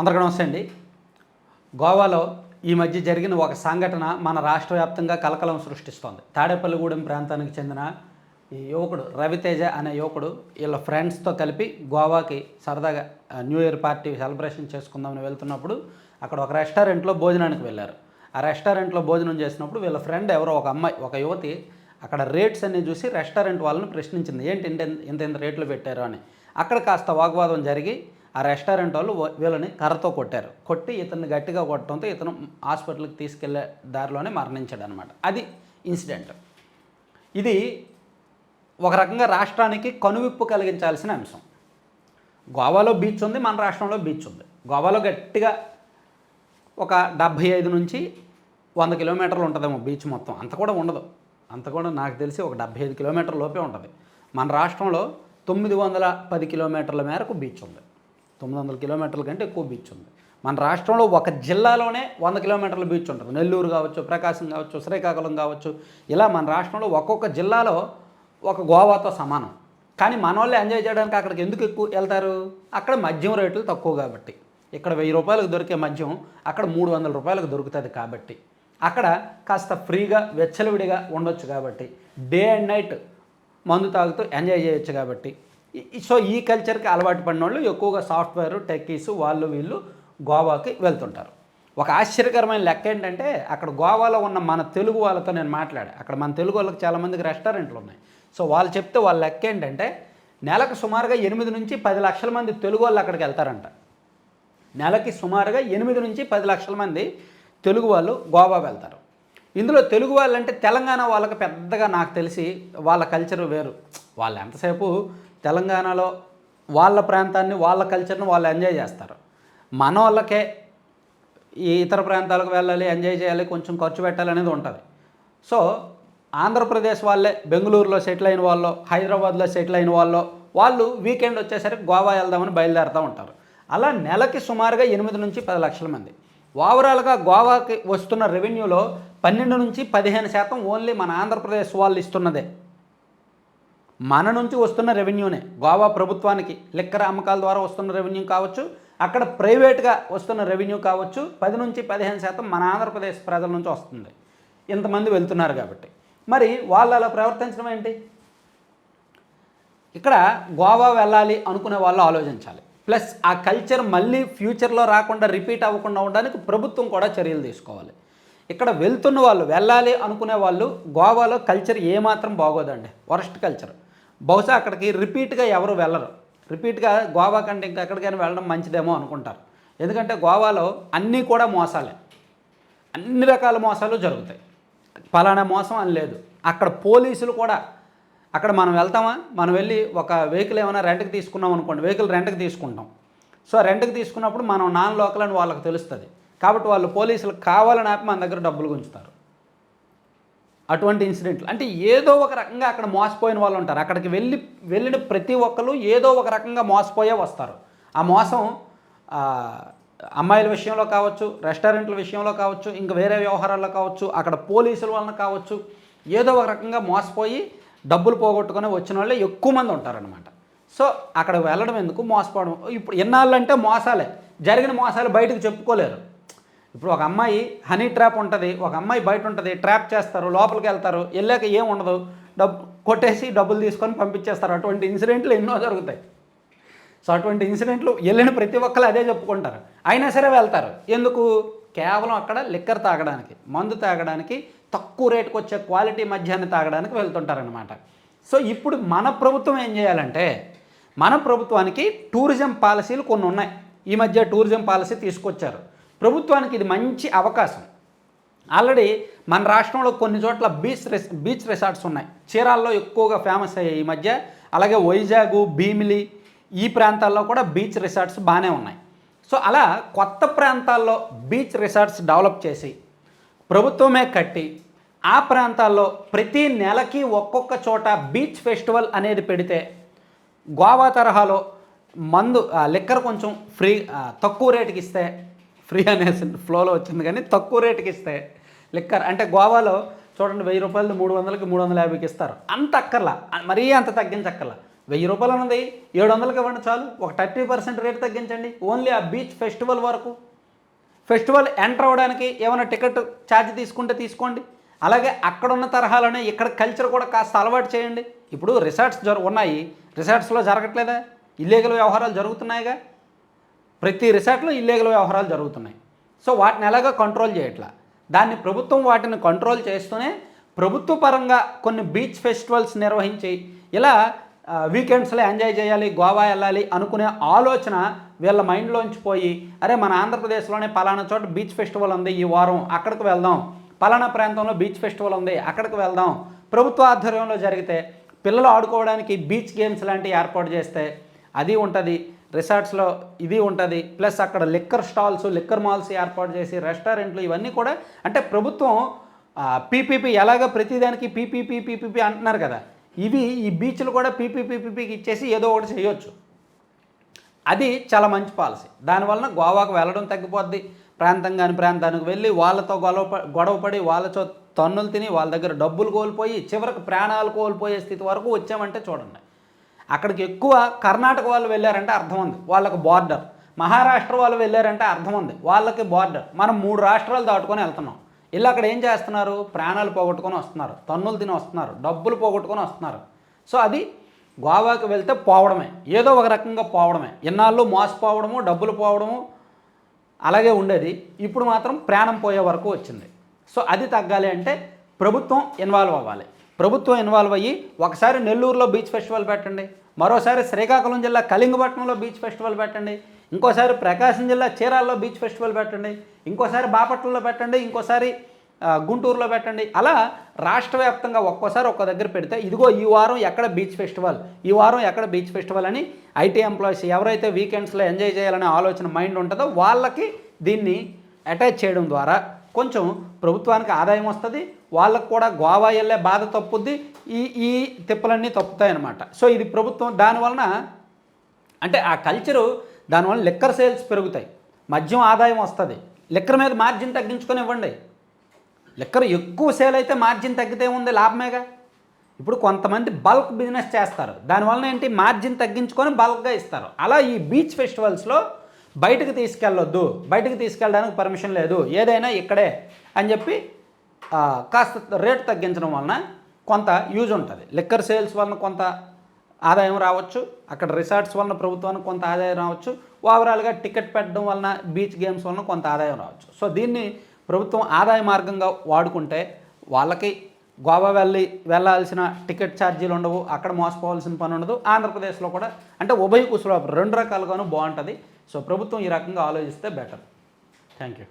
అందరికీ నమస్తే అండి. గోవాలో ఈ మధ్య జరిగిన ఒక సంఘటన మన రాష్ట్ర వ్యాప్తంగా కలకలం సృష్టిస్తోంది. తాడేపల్లిగూడెం ప్రాంతానికి చెందిన ఈ యువకుడు రవితేజ అనే యువకుడు వీళ్ళ ఫ్రెండ్స్తో కలిపి గోవాకి సరదాగా న్యూ ఇయర్ పార్టీ సెలబ్రేషన్ చేసుకుందామని వెళ్తున్నప్పుడు అక్కడ ఒక రెస్టారెంట్లో భోజనానికి వెళ్ళారు. ఆ రెస్టారెంట్లో భోజనం చేసినప్పుడు వీళ్ళ ఫ్రెండ్ ఎవరో ఒక అమ్మాయి ఒక యువతి అక్కడ రేట్స్ అన్ని చూసి రెస్టారెంట్ వాళ్ళని ప్రశ్నించింది. ఏంటి ఇంత ఇంత రేట్లు పెట్టారు అని. అక్కడ కాస్త వాగ్వాదం జరిగి ఆ రెస్టారెంట్ వాళ్ళు వీళ్ళని కర్రతో కొట్టారు. కొట్టి ఇతన్ని గట్టిగా కొట్టడంతో ఇతను హాస్పిటల్కి తీసుకెళ్ళే దారిలోనే మరణించాడు అనమాట అది ఇన్సిడెంట్. ఇది ఒక రకంగా రాష్ట్రానికి కనువిప్పు కలిగించాల్సిన అంశం. గోవాలో బీచ్ ఉంది మన రాష్ట్రంలో బీచ్ ఉంది. గోవాలో గట్టిగా ఒక డెబ్భై ఐదు నుంచి వంద కిలోమీటర్లు ఉంటుందేమో బీచ్ మొత్తం. అంత కూడా ఉండదు. అంత కూడా నాకు తెలిసి ఒక డెబ్భై ఐదు కిలోమీటర్ల లోపే ఉంటుంది. మన రాష్ట్రంలో తొమ్మిది వందల పది కిలోమీటర్ల మేరకు బీచ్ ఉంది. తొమ్మిది వందల కిలోమీటర్ల కంటే ఎక్కువ బీచ్ ఉంది. మన రాష్ట్రంలో ఒక జిల్లాలోనే వంద కిలోమీటర్ల బీచ్ ఉంటుంది. నెల్లూరు కావచ్చు ప్రకాశం కావచ్చు శ్రీకాకుళం కావచ్చు. ఇలా మన రాష్ట్రంలో ఒక్కొక్క జిల్లాలో ఒక గోవాతో సమానం. కానీ మన వాళ్ళు ఎంజాయ్ చేయడానికి అక్కడికి ఎందుకు ఎక్కువ వెళ్తారు? అక్కడ మద్యం రేట్లు తక్కువ కాబట్టి. ఇక్కడ వెయ్యి రూపాయలకు దొరికే మద్యం అక్కడ మూడు వందల రూపాయలకు దొరుకుతుంది కాబట్టి. అక్కడ కాస్త ఫ్రీగా వెచ్చలవిడిగా ఉండొచ్చు కాబట్టి. డే అండ్ నైట్ మందు తాగుతూ ఎంజాయ్ చేయొచ్చు కాబట్టి. సో ఈ కల్చర్కి అలవాటు పడిన వాళ్ళు ఎక్కువగా సాఫ్ట్వేర్ టెక్కీస్ వాళ్ళు వీళ్ళు గోవాకి వెళ్తుంటారు. ఒక ఆశ్చర్యకరమైన లెక్క ఏంటంటే అక్కడ గోవాలో ఉన్న మన తెలుగు వాళ్ళతో నేను మాట్లాడా. అక్కడ మన తెలుగు వాళ్ళకి చాలామందికి రెస్టారెంట్లు ఉన్నాయి. సో వాళ్ళు చెప్తే వాళ్ళ లెక్క ఏంటంటే నెలకు సుమారుగా ఎనిమిది నుంచి పది లక్షల మంది తెలుగు వాళ్ళు అక్కడికి వెళ్తారంట. నెలకి సుమారుగా ఎనిమిది నుంచి పది లక్షల మంది తెలుగు వాళ్ళు గోవా వెళ్తారు. ఇందులో తెలుగు వాళ్ళంటే తెలంగాణ వాళ్ళకి పెద్దగా నాకు తెలిసి వాళ్ళ కల్చర్ వేరు. వాళ్ళు ఎంతసేపు తెలంగాణలో వాళ్ళ ప్రాంతాన్ని వాళ్ళ కల్చర్ని వాళ్ళు ఎంజాయ్ చేస్తారు. మన వాళ్ళకే ఈ ఇతర ప్రాంతాలకు వెళ్ళాలి ఎంజాయ్ చేయాలి కొంచెం ఖర్చు పెట్టాలి అనేది ఉంటుంది. సో ఆంధ్రప్రదేశ్ వాళ్ళే బెంగళూరులో సెటిల్ అయిన వాళ్ళు హైదరాబాద్లో సెటిల్ అయిన వాళ్ళు వాళ్ళు వీకెండ్ వచ్చేసరికి గోవా వెళ్దామని బయలుదేరుతూ ఉంటారు. అలా నెలకి సుమారుగా ఎనిమిది నుంచి పది లక్షల మంది. ఓవరాల్గా గోవాకి వస్తున్న రెవెన్యూలో పన్నెండు నుంచి పదిహేను శాతం ఓన్లీ మన ఆంధ్రప్రదేశ్ వాళ్ళు ఇస్తున్నదే. మన నుంచి వస్తున్న రెవెన్యూనే గోవా ప్రభుత్వానికి లిక్కర అమ్మకాల ద్వారా వస్తున్న రెవెన్యూ కావచ్చు అక్కడ ప్రైవేట్గా వస్తున్న రెవెన్యూ కావచ్చు పది నుంచి పదిహేను శాతం మన ఆంధ్రప్రదేశ్ ప్రజల నుంచి వస్తుంది. ఇంతమంది వెళ్తున్నారు కాబట్టి. మరి వాళ్ళు అలా ప్రవర్తించడం ఏంటి? ఇక్కడ గోవా వెళ్ళాలి అనుకునే వాళ్ళు ఆలోచించాలి. ప్లస్ ఆ కల్చర్ మళ్ళీ ఫ్యూచర్లో రాకుండా రిపీట్ అవ్వకుండా ఉండడానికి ప్రభుత్వం కూడా చర్యలు తీసుకోవాలి. ఇక్కడ వెళ్తున్న వాళ్ళు వెళ్ళాలి అనుకునే వాళ్ళు గోవాలో కల్చర్ ఏమాత్రం బాగోదండి. Worst culture. బహుశా అక్కడికి రిపీట్గా ఎవరు వెళ్ళరు. రిపీట్గా గోవా కంటే ఇంకా ఎక్కడికైనా వెళ్ళడం మంచిదేమో అనుకుంటారు. ఎందుకంటే గోవాలో అన్నీ కూడా మోసాలే. అన్ని రకాల మోసాలు జరుగుతాయి. పలానా మోసం అని లేదు. అక్కడ పోలీసులు కూడా అక్కడ మనం వెళ్తామా? మనం వెళ్ళి ఒక వెహికల్ ఏమైనా రెంట్కి తీసుకున్నాం అనుకోండి వెహికల్ రెంట్కి తీసుకుంటాం. సో రెంట్కి తీసుకున్నప్పుడు మనం నాన్ లోకల్ అని వాళ్ళకి తెలుస్తుంది. కాబట్టి వాళ్ళు పోలీసులు కావాలని ఆపి మన దగ్గర డబ్బులు గుంచుతారు అటువంటి ఇన్సిడెంట్లు. అంటే ఏదో ఒక రకంగా అక్కడ మోసపోయిన వాళ్ళు ఉంటారు. అక్కడికి వెళ్ళి వెళ్ళిన ప్రతి ఒక్కరు ఏదో ఒక రకంగా మోసపోయే వస్తారు. ఆ మోసం అమ్మాయిల విషయంలో కావచ్చు రెస్టారెంట్ల విషయంలో కావచ్చు ఇంకా వేరే వ్యవహారాల్లో కావచ్చు అక్కడ పోలీసుల వలన కావచ్చు ఏదో ఒక రకంగా మోసపోయి డబ్బులు పోగొట్టుకొని వచ్చిన వాళ్ళే ఎక్కువ మంది ఉంటారనమాట సో అక్కడ వెళ్ళడం ఎందుకు? మోసపోవడం. ఇప్పుడు ఎన్నాళ్ళంటే మోసాలే. జరిగిన మోసాలు బయటకు చెప్పుకోలేరు. ఇప్పుడు ఒక అమ్మాయి హనీ ట్రాప్ ఉంటుంది ఒక అమ్మాయి బయట ఉంటుంది ట్రాప్ చేస్తారు లోపలికి వెళ్తారు వెళ్ళాక ఏం ఉండదు. డబ్బు కొట్టేసి డబ్బులు తీసుకొని పంపించేస్తారు. అటువంటి ఇన్సిడెంట్లు ఎన్నో జరుగుతాయి. సో అటువంటి ఇన్సిడెంట్లు వెళ్ళిన ప్రతి ఒక్కరు అదే చెప్పుకుంటారు. అయినా సరే వెళ్తారు. ఎందుకు? కేవలం అక్కడ లిక్కర్ తాగడానికి మందు తాగడానికి తక్కువ రేటుకు వచ్చే క్వాలిటీ మద్యాన్ని తాగడానికి వెళ్తుంటారనమాట సో ఇప్పుడు మన ప్రభుత్వం ఏం చేయాలంటే మన ప్రభుత్వానికి టూరిజం పాలసీలు కొన్ని ఉన్నాయి. ఈ మధ్య టూరిజం పాలసీ తీసుకొచ్చారు. ప్రభుత్వానికి ఇది మంచి అవకాశం. ఆల్రెడీ మన రాష్ట్రంలో కొన్ని చోట్ల బీచ్ రెస్ బీచ్ రిసార్ట్స్ ఉన్నాయి. చీరాల్లో ఎక్కువగా ఫేమస్ అయ్యాయి ఈ మధ్య. అలాగే వైజాగ్ భీమిలి ఈ ప్రాంతాల్లో కూడా బీచ్ రిసార్ట్స్ బాగానే ఉన్నాయి. సో అలా కొత్త ప్రాంతాల్లో బీచ్ రిసార్ట్స్ డెవలప్ చేసి ప్రభుత్వమే కట్టి ఆ ప్రాంతాల్లో ప్రతి నెలకి ఒక్కొక్క చోట బీచ్ ఫెస్టివల్ అనేది పెడితే గోవా తరహాలో మందు లిక్కర్ కొంచెం ఫ్రీ తక్కువ రేటుకి ఇస్తే ఫ్రీ అనేసి ఫ్లోలో వచ్చింది కానీ తక్కువ రేటుకి ఇస్తే లిక్కర్. అంటే గోవాలో చూడండి వెయ్యి రూపాయలు మూడు వందలకి మూడు వందల యాభైకి ఇస్తారు. అంత అక్కర్లా. మరీ అంత తగ్గించక్కర్లా. వెయ్యి రూపాయలు ఉన్నది ఏడు వందలకి ఇవ్వండి చాలు. ఒక థర్టీ పర్సెంట్ రేట్ తగ్గించండి. ఓన్లీ ఆ బీచ్ ఫెస్టివల్ వరకు. ఫెస్టివల్ ఎంటర్ అవ్వడానికి ఏమైనా టికెట్ ఛార్జ్ తీసుకుంటే తీసుకోండి. అలాగే అక్కడ ఉన్న తరహాలోనే ఇక్కడ కల్చర్ కూడా కాస్త అలవాటు చేయండి. ఇప్పుడు రిసార్ట్స్ జరు ఉన్నాయి. రిసార్ట్స్లో జరగట్లేదా? ఇల్లీగల్ వ్యవహారాలు జరుగుతున్నాయిగా? ప్రతి రిసార్ట్లో ఇల్లీగల్ వ్యవహారాలు జరుగుతున్నాయి. సో వాటిని ఎలాగో కంట్రోల్ చేయట్లా. దాన్ని ప్రభుత్వం వాటిని కంట్రోల్ చేస్తూనే ప్రభుత్వ పరంగా కొన్ని బీచ్ ఫెస్టివల్స్ నిర్వహించి ఇలా వీకెండ్స్లో ఎంజాయ్ చేయాలి గోవా వెళ్ళాలి అనుకునే ఆలోచన వీళ్ళ మైండ్లోంచి పోయి అరే మన ఆంధ్రప్రదేశ్లోనే పలానా చోట బీచ్ ఫెస్టివల్ ఉంది ఈ వారం అక్కడికి వెళ్దాం. పలానా ప్రాంతంలో బీచ్ ఫెస్టివల్ ఉంది అక్కడికి వెళ్దాం. ప్రభుత్వ ఆధ్వర్యంలో జరిగితే పిల్లలు ఆడుకోవడానికి బీచ్ గేమ్స్ లాంటివి ఏర్పాటు చేస్తే అది ఉంటుంది. రిసార్ట్స్లో ఇది ఉంటుంది. ప్లస్ అక్కడ లిక్కర్ స్టాల్స్ లిక్కర్ మాల్స్ ఏర్పాటు చేసి రెస్టారెంట్లు ఇవన్నీ కూడా అంటే ప్రభుత్వం పీపీపీ ఎలాగ ప్రతిదానికి పీపీపీ పీపీపీ అంటున్నారు కదా. ఇవి ఈ బీచ్లు కూడా పీపీపీపీకి ఇచ్చేసి ఏదో ఒకటి చేయొచ్చు. అది చాలా మంచి పాలసీ. దానివలన గోవాకు వెళ్ళడం తగ్గిపోద్ది. ప్రాంతం కాని ప్రాంతానికి వెళ్ళి వాళ్ళతో గొడవ గొడవపడి వాళ్ళతో తన్నులు తిని వాళ్ళ దగ్గర డబ్బులు కోల్పోయి చివరికి ప్రాణాలు కోల్పోయే స్థితి వరకు వచ్చామంటే చూడండి. అక్కడికి ఎక్కువ కర్ణాటక వాళ్ళు వెళ్ళారంటే అర్థం ఉంది. వాళ్ళకు బార్డర్ మహారాష్ట్ర వాళ్ళు వెళ్ళారంటే అర్థం ఉంది. వాళ్ళకి బార్డర్ మనం మూడు రాష్ట్రాలు దాటుకొని వెళ్తున్నాం. వీళ్ళు అక్కడ ఏం చేస్తున్నారు? ప్రాణాలు పోగొట్టుకొని వస్తున్నారు. తన్నులు తిని వస్తున్నారు. డబ్బులు పోగొట్టుకొని వస్తున్నారు. సో అది గోవాకి వెళ్తే పోవడమే. ఏదో ఒక రకంగా పోవడమే. ఇన్నాళ్ళు మోసపోవడము డబ్బులు పోవడము అలాగే ఉండేది. ఇప్పుడు మాత్రం ప్రాణం పోయే వరకు వచ్చింది. సో అది తగ్గాలి అంటే ప్రభుత్వం ఇన్వాల్వ్ అవ్వాలి. ప్రభుత్వం ఇన్వాల్వ్ అయ్యి ఒకసారి నెల్లూరులో బీచ్ ఫెస్టివల్ పెట్టండి. మరోసారి శ్రీకాకుళం జిల్లా కళింగపట్నంలో బీచ్ ఫెస్టివల్ పెట్టండి. ఇంకోసారి ప్రకాశం జిల్లా చీరాల్లో బీచ్ ఫెస్టివల్ పెట్టండి. ఇంకోసారి బాపట్లలో పెట్టండి. ఇంకోసారి గుంటూరులో పెట్టండి. అలా రాష్ట్ర వ్యాప్తంగా ఒక్కోసారి ఒక్కో దగ్గర పెడితే ఇదిగో ఈ వారం ఎక్కడ బీచ్ ఫెస్టివల్ ఈ వారం ఎక్కడ బీచ్ ఫెస్టివల్ అని ఐటీ ఎంప్లాయీస్ ఎవరైతే వీకెండ్స్లో ఎంజాయ్ చేయాలనే ఆలోచన మైండ్ ఉంటుందో వాళ్ళకి దీన్ని అటాచ్ చేయడం ద్వారా కొంచెం ప్రభుత్వానికి ఆదాయం వస్తుంది వాళ్ళకు కూడా గోవా వెళ్ళే బాధ తప్పుద్ది ఈ ఈ తిప్పలన్నీ తప్పుతాయి అన్నమాట సో ఇది ప్రభుత్వం దానివలన అంటే ఆ కల్చరు దానివల్ల లిక్కర్ సేల్స్ పెరుగుతాయి. మద్యం ఆదాయం వస్తుంది. లిక్కర్ మీద మార్జిన్ తగ్గించుకొని ఇవ్వండి. లిక్కర్ ఎక్కువ సేల్ అయితే మార్జిన్ తగ్గితే ఉంది లాభమేగా? ఇప్పుడు కొంతమంది బల్క్ బిజినెస్ చేస్తారు. దానివల్ల ఏంటి? మార్జిన్ తగ్గించుకొని బల్క్గా ఇస్తారు. అలా ఈ బీచ్ ఫెస్టివల్స్లో బయటకు తీసుకెళ్ళొద్దు బయటకు తీసుకెళ్ళడానికి పర్మిషన్ లేదు ఏదైనా ఇక్కడే అని చెప్పి కాస్త రేటు తగ్గించడం వలన కొంత యూజ్ ఉంటుంది. లిక్కర్ సేల్స్ వలన కొంత ఆదాయం రావచ్చు అక్కడ రిసార్ట్స్ వలన ప్రభుత్వానికి కొంత ఆదాయం రావచ్చు ఓవరాల్గా టికెట్ పెట్టడం వలన బీచ్ గేమ్స్ వలన కొంత ఆదాయం రావచ్చు. సో దీన్ని ప్రభుత్వం ఆదాయ మార్గంగా వాడుకుంటే వాళ్ళకి గోవా వెళ్ళి వెళ్ళాల్సిన టికెట్ ఛార్జీలు ఉండవు అక్కడ మోసపోవాల్సిన పని ఉండదు. ఆంధ్రప్రదేశ్లో కూడా అంటే ఉభయ కుశల రెండు రకాలుగాను బాగుంటుంది. సో ప్రభుత్వం ఈ రకంగా ఆలోచిస్తే బెటర్ థ్యాంక్ యూ